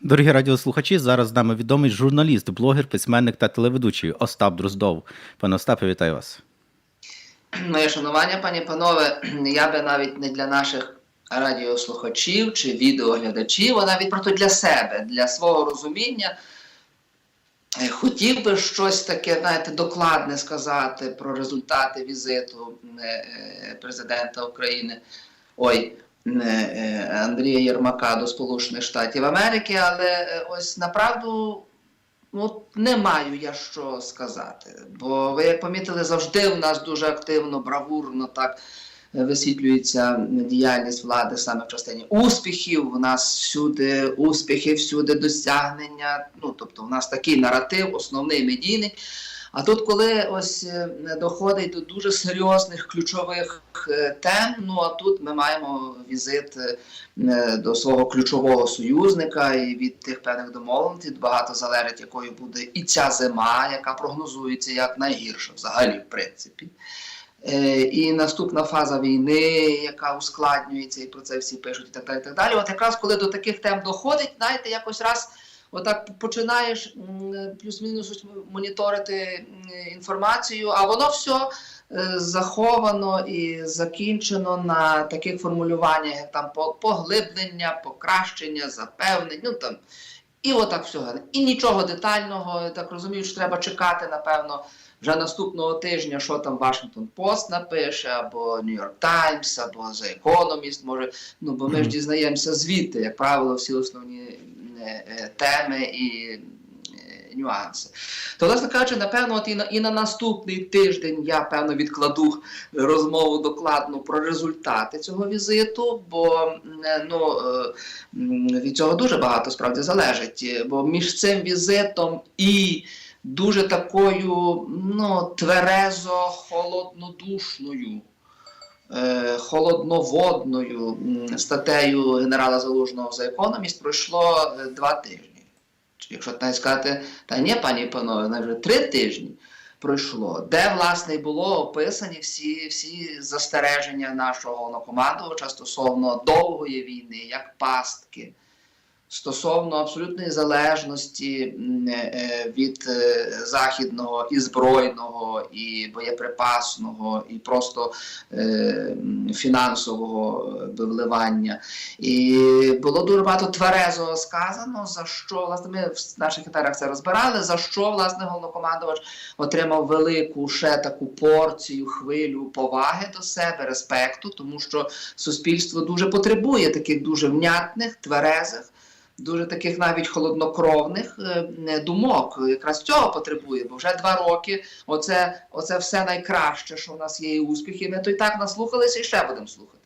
Дорогі радіослухачі, зараз з нами відомий журналіст, блогер, письменник та телеведучий Остап Дроздов. Пане Остапе, вітаю вас. Моє шанування, пані панове, я би навіть не для наших радіослухачів чи відеоглядачів, а навіть просто для себе, для свого розуміння. Хотів би щось таке, знаєте, докладне сказати про результати візиту е, е, президента України. Ой, Андрія Єрмака до Сполучених Штатів Америки, але е, ось направду ну, не маю я що сказати. Бо ви як помітили, завжди в нас дуже активно, бравурно так е, висвітлюється діяльність влади саме в частині успіхів. У нас всюди успіхи, всюди досягнення. Ну тобто, у нас такий наратив, основний медійний. А тут, коли ось е, доходить до дуже серйозних ключових е, тем, ну а тут ми маємо візит е, до свого ключового союзника, і від тих певних домовленостей багато залежить, якою буде і ця зима, яка прогнозується як найгірша взагалі, в принципі. І наступна фаза війни, яка ускладнюється, і про це всі пишуть, і так далі. І так далі. От якраз коли до таких тем доходить, знаєте, якось раз отак починаєш плюс-мінус моніторити інформацію, а воно все заховано і закінчено на таких формулюваннях, як там по- поглиблення, покращення, запевнень. Ну там. І отак всього. І нічого детального, я так розумію, що треба чекати, напевно, вже наступного тижня, що там Вашингтон Пост напише, або Нью-Йорк Таймс, або The Economist, може. Ну, бо ми ж дізнаємося звідти, як правило, всі основні теми і е, нюанси. То, власне кажучи, напевно, от і на, і на наступний тиждень я певно відкладу розмову докладну про результати цього візиту, бо е, ну, е, від цього дуже багато справді залежить. Е, Бо між цим візитом і дуже такою ну, тверезо холоднодушною. Е, Холодноводною статтею генерала Залужного за економіст пройшло е, два тижні. Якщо так сказати, та ні, пані і панове, навіть три тижні пройшло, де власне було описані всі, всі застереження нашого головнокомандувача стосовно довгої війни, як пастки, стосовно абсолютної залежності е, від е, західного і збройного, і боєприпасного, і просто е, фінансового е, вливання. І було дуже багато тверезого сказано, за що власне ми в наших етерах це розбирали, за що власне головнокомандувач отримав велику ще таку порцію, хвилю поваги до себе, респекту, тому що суспільство дуже потребує таких дуже внятних, тверезих. Дуже таких навіть холоднокровних е, думок, якраз цього потребує, бо вже два роки оце, оце все найкраще, що в нас є і успіхи. Ми то й так наслухалися і ще будемо слухати.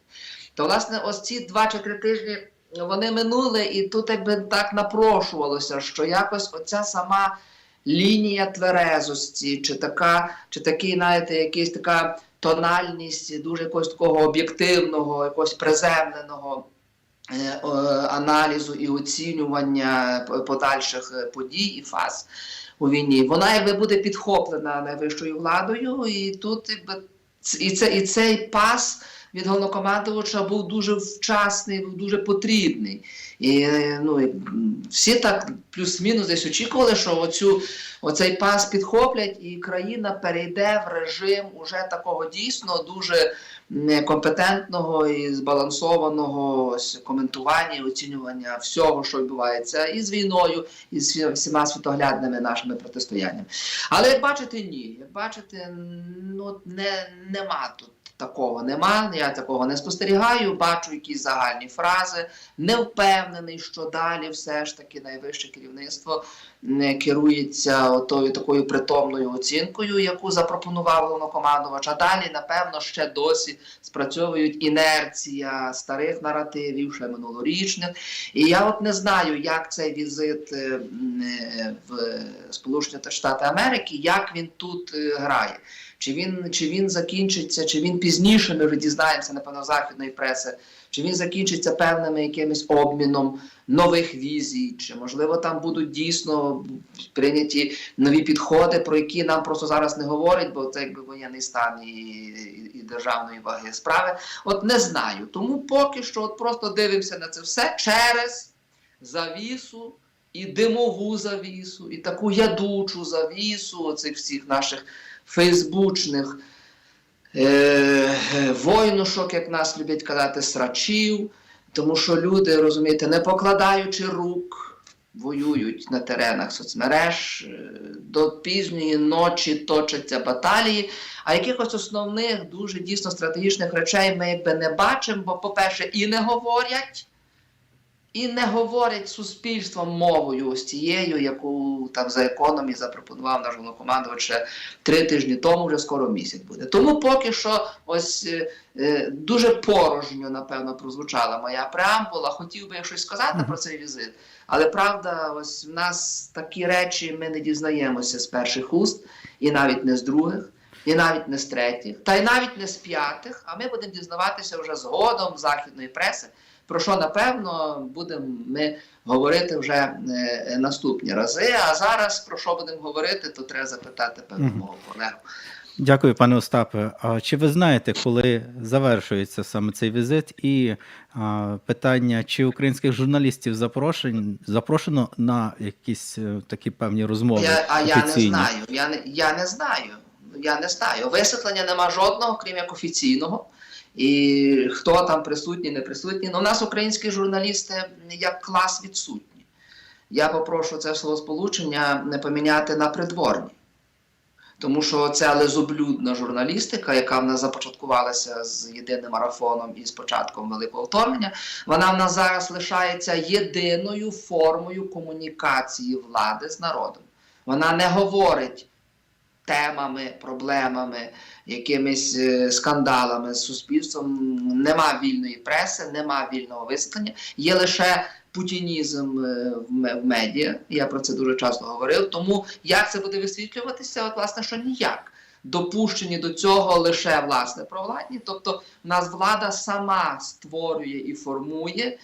То, власне, ось ці два чи три тижні вони минули, і тут якби так напрошувалося, що якось оця сама лінія тверезості, чи така, чи такий, знаєте, якийсь така тональність дуже якогось такого об'єктивного, якогось приземленого. Е, Аналізу і оцінювання подальших е, подій і фаз у війні, вона якби буде підхоплена найвищою владою, і тут якби, і, це, і цей пас від головнокомандувача був дуже вчасний, був дуже потрібний. І ну, всі так плюс-мінус десь очікували, що оцю, оцей пас підхоплять, і країна перейде в режим уже такого дійсно дуже компетентного і збалансованого коментування і оцінювання всього, що відбувається і з війною, і з всіма світоглядними нашими протистояннями. Але як бачите, ні. Як бачите, ну не, нема тут. Такого нема, я такого не спостерігаю, бачу якісь загальні фрази. Не впевнений, що далі все ж таки найвище керівництво не керується отою такою притомною оцінкою, яку запропонував головнокомандувач. А далі, напевно, ще досі спрацьовують інерція старих наративів, ще минулорічних. І я от не знаю, як цей візит е, е, в Сполучені Штати Америки, як він тут е, грає. Чи він, чи він закінчиться, чи він пізніше ми вже дізнаємося, напевно, західної преси, чи він закінчиться певним якимось обміном нових візій, чи можливо там будуть дійсно прийняті нові підходи, про які нам просто зараз не говорять, бо це якби воєнний стан і, і, і державної ваги справи. От не знаю. Тому поки що от просто дивимося на це все через завісу, і димову завісу, і таку ядучу завісу оцих всіх наших фейсбучних е, е, войнушок, як нас люблять казати, срачів. Тому що люди, розумієте, не покладаючи рук, воюють на теренах соцмереж, е, до пізньої ночі точаться баталії. А якихось основних, дуже дійсно стратегічних речей ми якби не бачимо, бо, по-перше, і не говорять, і не говорять суспільством мовою ось цією, яку там за економі запропонував наш головнокомандувач ще три тижні тому, вже скоро місяць буде. Тому поки що ось е, е, дуже порожньо, напевно, прозвучала моя преамбула. Хотів би я щось сказати про цей візит. Але правда, ось в нас такі речі ми не дізнаємося з перших уст, і навіть не з других, і навіть не з третіх, та й навіть не з п'ятих. А ми будемо дізнаватися вже згодом західної преси. Про що напевно будемо ми говорити вже е, наступні рази. А зараз про що будемо говорити, то треба запитати певно Мгм. мого колегу. Дякую, пане Остапе. А чи ви знаєте, коли завершується саме цей візит? І а, питання, чи українських журналістів запрошень, запрошено на якісь е, такі певні розмови? Я, а я не знаю. Я не, я не знаю. Я не знаю. Висвітлення нема жодного, крім як офіційного. І хто там присутній, не присутній. Ну, у нас українські журналісти як клас відсутні. Я попрошу це словосполучення не поміняти на придворні. Тому що ця лизоблюдна журналістика, яка в нас започаткувалася з єдиним марафоном і з початком великого вторгнення, вона в нас зараз лишається єдиною формою комунікації влади з народом. Вона не говорить темами, проблемами, якимись е, скандалами з суспільством. Нема вільної преси, нема вільного висвітлення. Є лише путінізм е, в медіа. Я про це дуже часто говорив. Тому як це буде висвітлюватися? От власне, що ніяк. Допущені до цього лише власне провладні, тобто в нас влада сама створює і формує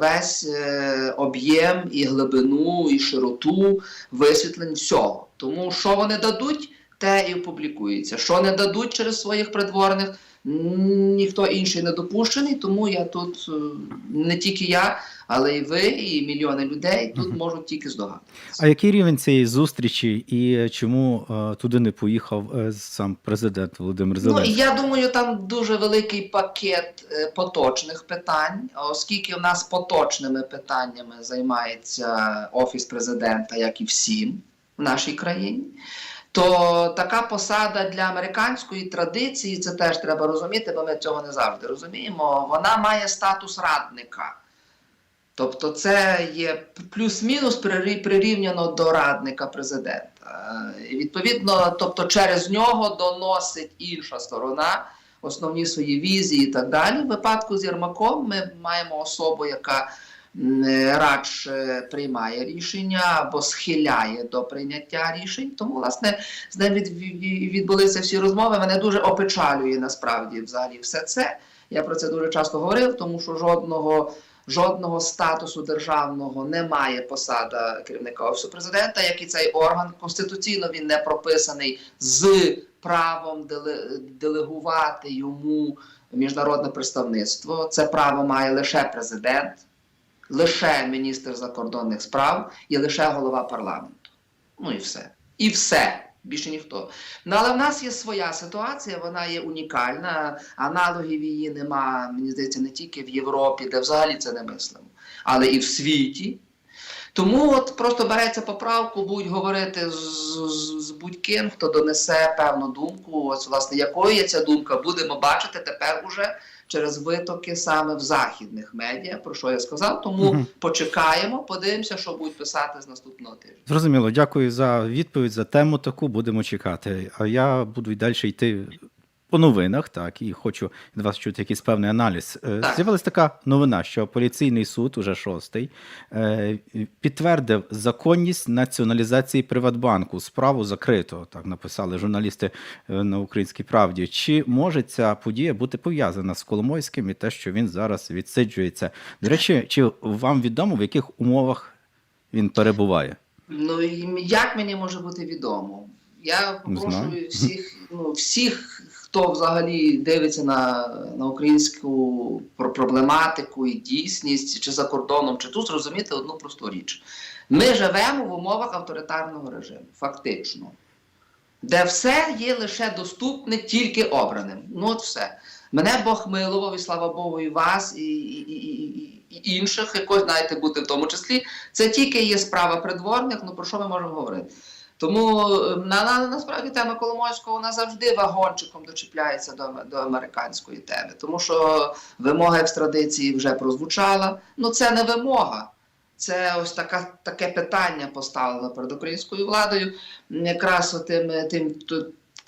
весь е, об'єм і глибину, і широту висвітлень всього. Тому що вони дадуть, те і опублікується. Що не дадуть через своїх придворних, ніхто інший не допущений. Тому я тут е, не тільки я, але і ви, і мільйони людей тут можуть тільки здогадуватися. А який рівень цієї зустрічі і чому е, туди не поїхав е, сам президент Володимир Ну, я думаю, там дуже великий пакет поточних питань, оскільки в нас поточними питаннями займається офіс президента, як і всім в нашій країні. То така посада для американської традиції, це теж треба розуміти, бо ми цього не завжди розуміємо. Вона має статус радника. Тобто це є плюс-мінус прирівняно до радника президента. Е, І відповідно, тобто через нього доносить інша сторона основні свої візії і так далі. В випадку з Єрмаком ми маємо особу, яка радше приймає рішення або схиляє до прийняття рішень. Тому, власне, з ним від, від- відбулися всі розмови. Мене дуже опечалює насправді взагалі все це. Я про це дуже часто говорив, тому що жодного жодного статусу державного немає посада керівника офісу президента, як і цей орган. Конституційно він не прописаний з правом делегувати йому міжнародне представництво. Це право має лише президент, лише міністр закордонних справ і лише голова парламенту. Ну і все. І все. Більше ніхто. Ну, але в нас є своя ситуація, вона є унікальна. Аналогів її нема, мені здається, не тільки в Європі, де взагалі це не мислимо, але і в світі. Тому от просто береться поправку, будуть говорити з, з, з будь-ким, хто донесе певну думку. Ось, власне, якою є ця думка, будемо бачити тепер уже через витоки саме в західних медіа, про що я сказав. Тому угу. почекаємо, подивимося, що будуть писати з наступного тижня. Зрозуміло, дякую за відповідь, за тему таку. Будемо чекати. А я буду й далі йти по новинах, так, і хочу від вас чути якийсь певний аналіз. Е, З'явилася така новина, що поліційний суд, уже шостий, е, підтвердив законність націоналізації Приватбанку. Справу закрито, так написали журналісти е, на Українській правді. Чи може ця подія бути пов'язана з Коломойським і те, що він зараз відсиджується? До речі, чи вам відомо, в яких умовах він перебуває? Ну як мені може бути відомо? Я попрошу всіх, ну, всіх, хто взагалі дивиться на, на українську проблематику і дійсність, чи за кордоном, чи тут, зрозуміти одну просту річ. Ми живемо в умовах авторитарного режиму, фактично, де все є лише доступне тільки обраним. Ну, от все. Мене Бог милував, і слава Богу, і вас, і, і, і, і, інших, якось знаєте, бути в тому числі. Це тільки є справа придворних, ну про що ми можемо говорити? Тому е, на, на, насправді тема Коломойського вона завжди вагончиком дочіпляється до, до американської теми, тому що вимога екстрадиції вже прозвучала. Ну це не вимога. Це ось така, таке питання поставлено перед українською владою. Якраз тим, тим,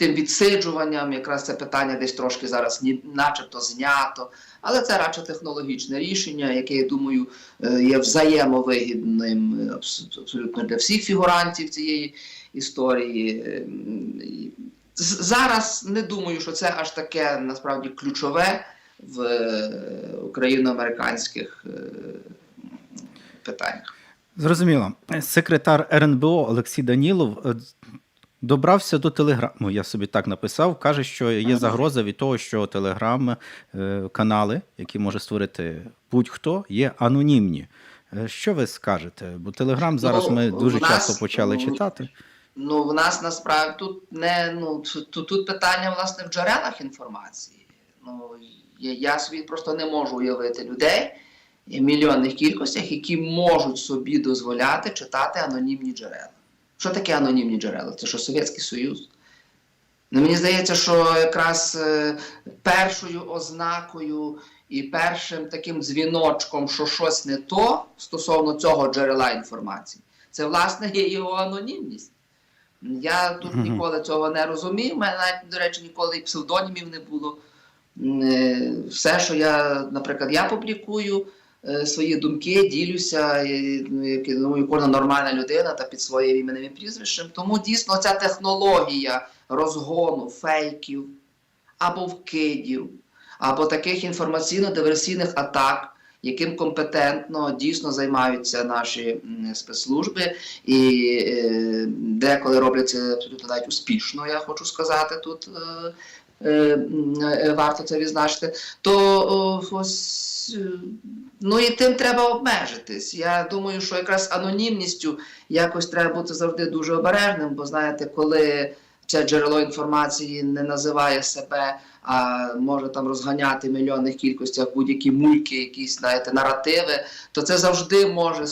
тим, відсиджуванням, якраз це питання десь трошки зараз начебто знято. Але це радше технологічне рішення, яке, я думаю, е, є взаємовигідним е, абсолютно для всіх фігурантів цієї історії. Е, м, і з- Зараз не думаю, що це аж таке насправді ключове в е, україно-американських питаннях. Зрозуміло. Секретар РНБО Олексій Данілов добрався до телеграму. Я собі так написав. Каже, що є загроза від того, що телеграм е, канали, які може створити будь-хто, є анонімні. Е, Що ви скажете? Бо телеграм зараз Ну, ми дуже нас, часто почали ну, читати. Ну, в нас насправді тут не ну тут, тут питання власне в джерелах інформації. Ну я, я собі просто не можу уявити людей в мільйонних кількостях, які можуть собі дозволяти читати анонімні джерела. Що таке анонімні джерела? Це що Совєтський Союз? Ну, мені здається, що якраз е, першою ознакою і першим таким дзвіночком, що щось не то стосовно цього джерела інформації, це власне є його анонімність. Я тут ніколи цього не розумів. У мене навіть, до речі, ніколи і псевдонімів не було. Е, Все, що я, наприклад, я публікую свої думки, ділюся, ну, кожна нормальна людина та під своїм іменем і прізвищем. Тому дійсно ця технологія розгону фейків або вкидів, або таких інформаційно-диверсійних атак, яким компетентно дійсно займаються наші спецслужби, і е, деколи роблять це абсолютно навіть успішно, я хочу сказати тут. Е, е, Варто це відзначити, то ось е, ну і тим треба обмежитись. Я думаю, що якраз анонімністю якось треба бути завжди дуже обережним, бо знаєте, коли це джерело інформації не називає себе, а може там розганяти в мільйонних кількостях будь-які мульки, якісь знаєте, наративи, то це завжди може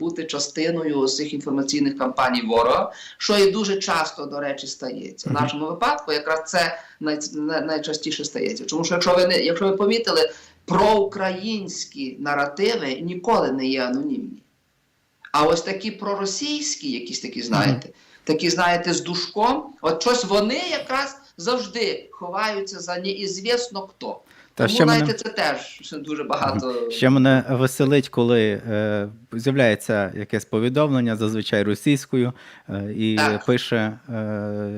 бути частиною цих інформаційних кампаній ворога, що і дуже часто, до речі, стається. В нашому випадку якраз це най, най- найчастіше стається. Тому що якщо ви не якщо ви помітили, проукраїнські наративи ніколи не є анонімні. А ось такі проросійські, якісь такі, знаєте, такі, знаєте, з душком, от щось вони якраз завжди ховаються за неізвісно хто. Та Тому, ще мене- знаєте, це теж дуже багато. Ще мене веселить, коли е, з'являється якесь повідомлення, зазвичай російською, е, і Так. пише: е,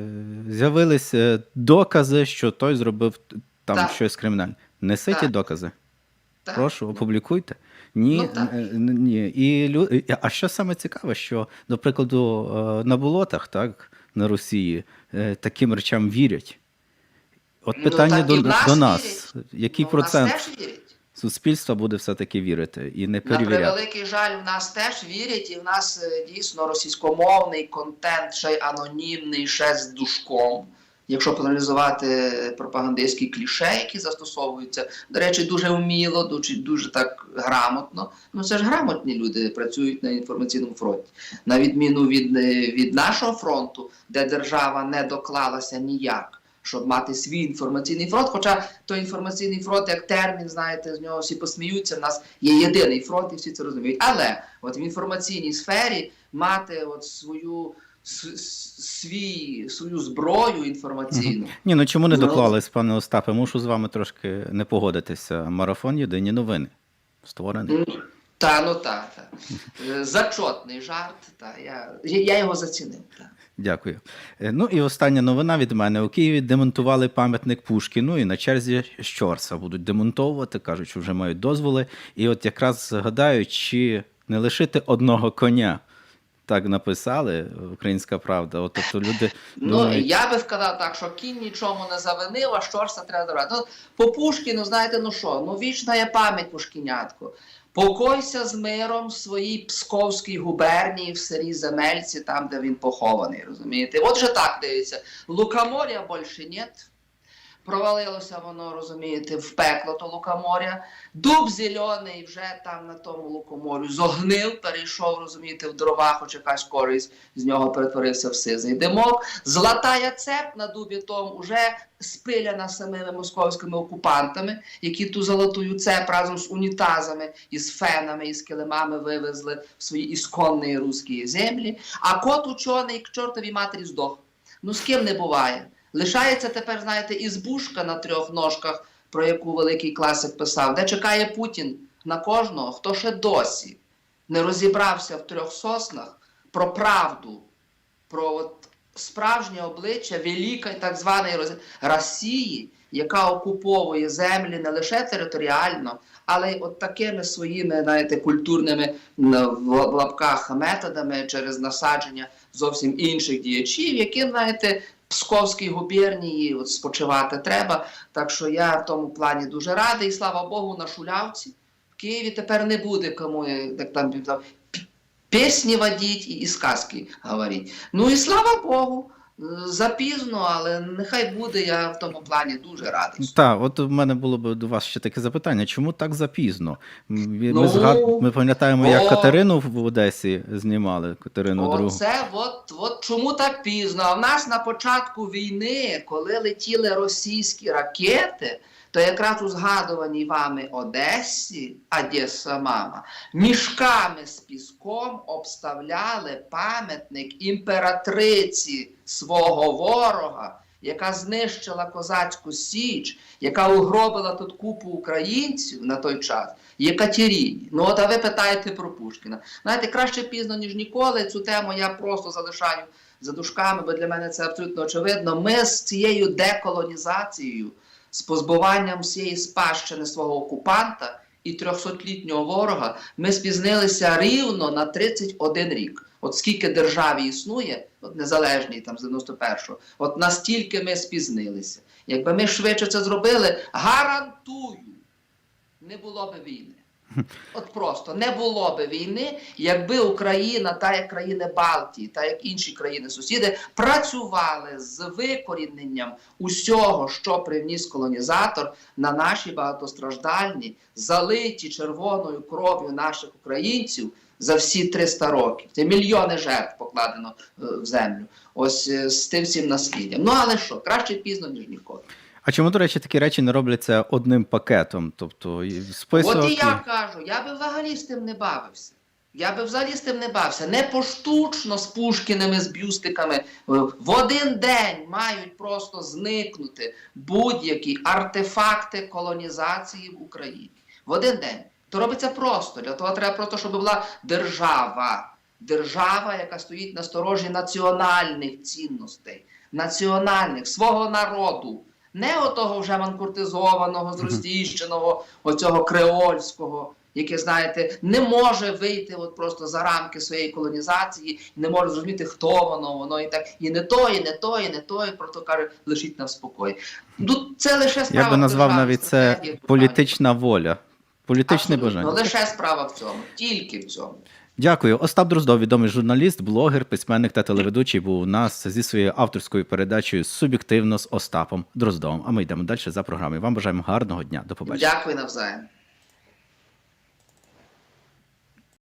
з'явились е, докази, що той зробив там Так. щось кримінальне. Неси ті докази. Так. Прошу, опублікуйте. Ні, Ну, е, ні. І лю... А що саме цікаве, що, до прикладу, е, на болотах, так, на Росії, е, таким речам вірять. От Ну, питання так до, нас до нас: який Ну, в нас теж вірять. суспільства буде все-таки вірити і не На перевіряти? превеликий жаль, в нас теж вірять, і в нас дійсно російськомовний контент, ще й анонімний, ще з душком. Якщо проаналізувати пропагандистські кліше, які застосовуються, до речі, дуже вміло, дуже, дуже так грамотно. Ну це ж грамотні люди працюють на інформаційному фронті. На відміну від, е, від нашого фронту, де держава не доклалася ніяк. Щоб мати свій інформаційний фронт, хоча той інформаційний фронт, як термін, знаєте, з нього всі посміються. В нас є єдиний фронт, і всі це розуміють. Але от в інформаційній сфері мати от свою свій, свою зброю інформаційну. Ні, ну чому не Ну, доклались, пане Остапе? Мушу з вами трошки не погодитися. Марафон Єдині новини. Створений. Ну, Та, ну та, та. Е, Зачотний жарт, та, я, я його зацінив. Та. Дякую. Е, Ну і остання новина від мене. У Києві демонтували пам'ятник Пушкіну і на черзі Щорса будуть демонтовувати, кажуть, що вже мають дозволи. І от якраз згадаю, чи не лишити одного коня так написали, Українська правда. От, тобто люди Ну, думають, я би сказав так, що кінь нічому не завинив, а що ж це треба добрати. Ну, по Пушкіну, знаєте, ну що, ну вічна є пам'ять Пушкінятку. Покойся з миром в своїй Псковській губернії в селі Земельці, там, де він похований, розумієте? От же так дивиться. Лукомор'я більше нет. Провалилося воно, розумієте, в пекло то лукомор'я. Дуб зелений вже там на тому лукоморю зогнив, перейшов, розумієте, в дрова, хоч якась користь з нього перетворився в сизий димок. Златая цеп на дубі том уже спиляна самими московськими окупантами, які ту золотую цеп разом з унітазами і з фенами і з килимами вивезли в свої ісконні руські землі. А кот учений к чортовій матері здох. Ну з ким не буває. Лишається тепер, знаєте, ізбушка на трьох ножках, про яку великий класик писав, де чекає Путін на кожного, хто ще досі не розібрався в трьох соснах про правду, про от справжнє обличчя великої так званої Росії, яка окуповує землі не лише територіально, але й от такими своїми, знаєте, культурними в лапках методами через насадження зовсім інших діячів, яким, знаєте, Псковській губернії от спочивати треба. Так що я в тому плані дуже радий. І слава Богу, на Шулявці. В Києві тепер не буде кому як там пісні водіть і, і сказки говорити. Ну і слава Богу. Запізно, але нехай буде, я в тому плані дуже радий. Так, от у мене було б до вас ще таке запитання: чому так запізно? Ми, Ну, згад... ми пам'ятаємо, як о. Катерину в Одесі знімали, Катерину другу. Це от, от чому так пізно. А в нас на початку війни, коли летіли російські ракети, то якраз у згадуваній вами Одесі, Одеса мама, мішками з піском обставляли пам'ятник імператриці свого ворога, яка знищила козацьку січ, яка угробила тут купу українців на той час. Єкатеріні. Ну от а ви питаєте про Пушкіна. Знаєте, краще пізно, ніж ніколи. Цю тему я просто залишаю за дужками, бо для мене це абсолютно очевидно. Ми з цією деколонізацією, з позбуванням всієї спадщини свого окупанта і 300-літнього ворога, ми спізнилися рівно на 31 рік. От скільки державі існує, от незалежній там з 91-го, от настільки ми спізнилися. Якби ми швидше це зробили, гарантую, не було би війни. От просто не було би війни, якби Україна, та як країни Балтії, та як інші країни-сусіди, працювали з викоріненням усього, що привніс колонізатор на наші багатостраждальні, залиті червоною кров'ю наших українців за всі 300 років. Це мільйони жертв покладено е, в землю. Ось е, з тим всім насліддям. Ну але що, краще пізно, ніж ніколи. А чому, до речі, такі речі не робляться одним пакетом? Тобто список. От і я кажу, я би взагалі з тим не бавився. Я би взагалі з тим не бавився. Не поштучно з Пушкіними, з бюстиками. Е, В один день мають просто зникнути будь-які артефакти колонізації в Україні. В один день. То робиться просто. Для того треба просто, щоб була держава. Держава, яка стоїть на сторожі національних цінностей, національних, свого народу. Не отого вже манкуртизованого, зростіщеного, оцього креольського, яке, знаєте, не може вийти от просто за рамки своєї колонізації, не може зрозуміти, хто воно, воно і так. І не то, і не то, і не то, і просто каже, лишіть нам спокій. Ну, це лише справа. Я би назвав держави, навіть це політична воля, політичне Абсолютно. бажання. Лише справа в цьому, тільки в цьому. Дякую. Остап Дроздов, відомий журналіст, блогер, письменник та телеведучий, був у нас зі своєю авторською передачею Суб'єктивно з Остапом Дроздовим. А ми йдемо далі за програмою. Вам бажаємо гарного дня. До побачення. Дякую навзаєм.